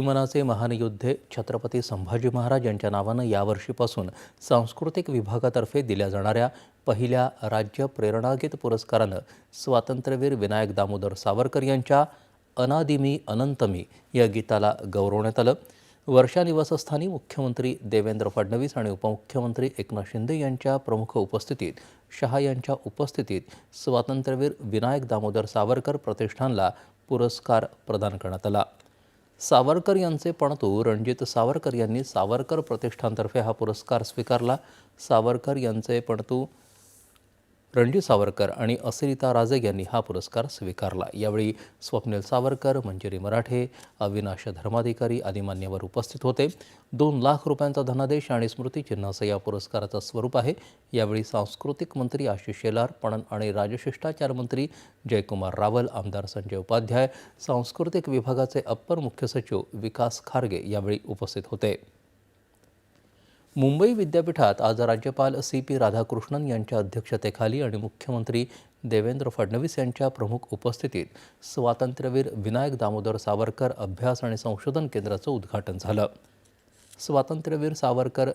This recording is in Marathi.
विमानाचे महान योद्धे छत्रपती संभाजी महाराज यांच्या नावानं यावर्षीपासून सांस्कृतिक विभागातर्फे दिल्या जाणाऱ्या पहिल्या राज्य प्रेरणागीत पुरस्कारानं स्वातंत्र्यवीर विनायक दामोदर सावरकर यांच्या अनादिमी अनंतमी या गीताला गौरवण्यात आलं. वर्षा निवासस्थानी मुख्यमंत्री देवेंद्र फडणवीस आणि उपमुख्यमंत्री एकनाथ शिंदे यांच्या प्रमुख उपस्थितीत शहा यांच्या उपस्थितीत स्वातंत्र्यवीर विनायक दामोदर सावरकर प्रतिष्ठानला पुरस्कार प्रदान करण्यात आला. सावरकर यांचे पणतू रणजित सावरकर यांनी सावरकर प्रतिष्ठानतर्फे हा पुरस्कार स्वीकारला. सावरकर यांचे पणतू रणजित सावरकर आणि असरिता राजे यांनी हा पुरस्कार स्वीकारला. यावेळी स्वप्नील सावरकर मंजिरी मराठे अविनाश धर्माधिकारी आदी मान्यवर उपस्थित होते. दोन लाख रुपयांचा धनादेश आणि स्मृतिचिन्ह असं या पुरस्काराचं स्वरूप आहे. यावेळी सांस्कृतिक मंत्री आशिष शेलार पणन आणि राजशिष्टाचार मंत्री जयकुमार रावल आमदार संजय उपाध्याय सांस्कृतिक विभागाचे अप्पर मुख्य सचिव विकास खारगे यावेळी उपस्थित होते. मुंबई विद्यापीठात आज राज्यपाल सी पी राधाकृष्णन यांच्या अध्यक्षतेखाली आणि मुख्यमंत्री देवेंद्र फडणवीस यांच्या प्रमुख उपस्थितीत स्वातंत्र्यवीर विनायक दामोदर सावरकर अभ्यास आणि संशोधन केंद्राचं उद्घाटन झालं. स्वातंत्र्यवीर सावरकर